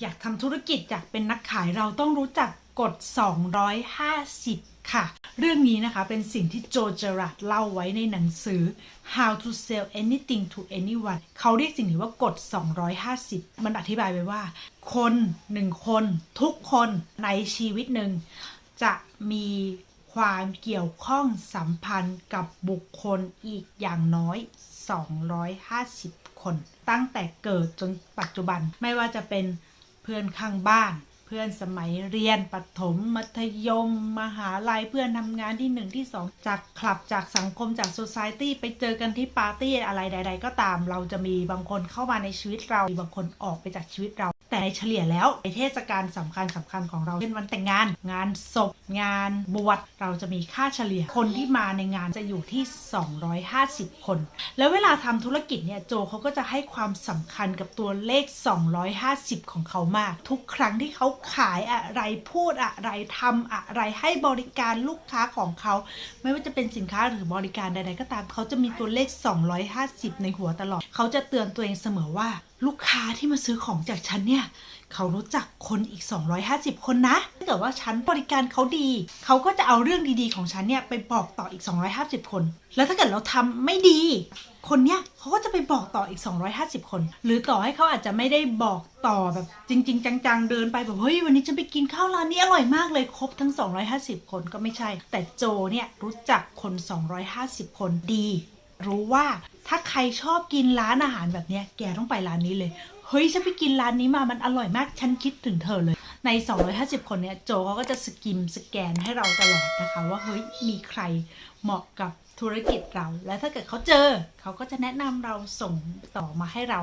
อยากทำธุรกิจอยากเป็นนักขายเราต้องรู้จักกฎ 250 ค่ะ เรื่องนี้นะคะเป็นสิ่งที่โจเจราร์เล่าไว้ในหนังสือ How to Sell Anything to Anyone เขาเรียกสิ่งนี้ว่ากฎ 250 มันอธิบายไว้ว่า คนหนึ่งคน ทุกคนในชีวิตหนึ่ง จะมีความเกี่ยวข้องสัมพันธ์กับบุคคลอีกอย่างน้อย 250 คน ตั้งแต่เกิดจนปัจจุบันไม่ว่าจะเป็น เพื่อนข้างบ้าน พื่อนสมัยเรียนปถมมัธยม มหาลัยเพื่อนทำงานที่หนึ่งที่สองจากคลับจากสังคมจากโซซ i ตี้ไปเจอกันที่ปาร์ตี้อะไรใด ๆ ก็ตาม เราจะมีบางคนเข้ามาในชีวิตเรามีบางคนออกไปจากชีวิตเรา แต่ในเฉลี่ยแล้วในเทศกาลสำคัญสำคัญของเราเช่นวันแต่งงาน งานศพงานบวชเราจะมีค่าเฉลี่ยคนที่มาในงานจะอยู่ที่ 250 คน แล้วเวลาทำธุรกิจเนี่ยโจเขาก็จะให้ความสำคัญกับตัวเลข 250 ของเขามาก ทุกครั้งที่เขาขายอะไรพูดอะไรทำอะไรให้บริการลูกค้าของเขา ไม่ว่าจะเป็นสินค้าหรือบริการใดๆก็ตามเขาจะมีตัวเลข 250 ในหัวตลอด เขาจะเตือนตัวเองเสมอว่า ลูกค้าที่มาซื้อของจากฉันเนี่ย เขารู้จักคนอีก 250 คนนะถ้าเกิดว่าฉันบริการเขาดี เขาก็จะเอาเรื่องดีๆของฉันเนี่ยไปบอกต่ออีก 250 คน แล้วถ้าเกิดเราทำไม่ดี คนเนี้ยเขาก็จะไปบอกต่ออีก 250 คน หรือต่อให้เขาอาจจะไม่ได้บอกต่อแบบจริง ๆ จังๆ เดินไปแบบเฮ้ยวันนี้ฉันไปกินข้าวร้านนี้อร่อยมากเลยครบทั้ง 250 คนก็ไม่ใช่ แต่โจเนี่ยรู้จักคน 250 คนดี รู้ว่าถ้าใครชอบกินร้านอาหารแบบเนี้ยแกต้องไปร้านนี้เลยเฮ้ยฉันไปกินร้านนี้มามันอร่อยมาก ฉันคิดถึงเธอเลย ใน 250 คนเนี่ยโจเขาก็จะสกิมสแกนให้เราตลอดนะคะ ว่าเฮ้ยมีใครเหมาะกับธุรกิจเรา และถ้าเกิดเขาเจอเขาก็จะแนะนำเราส่งต่อมาให้เรา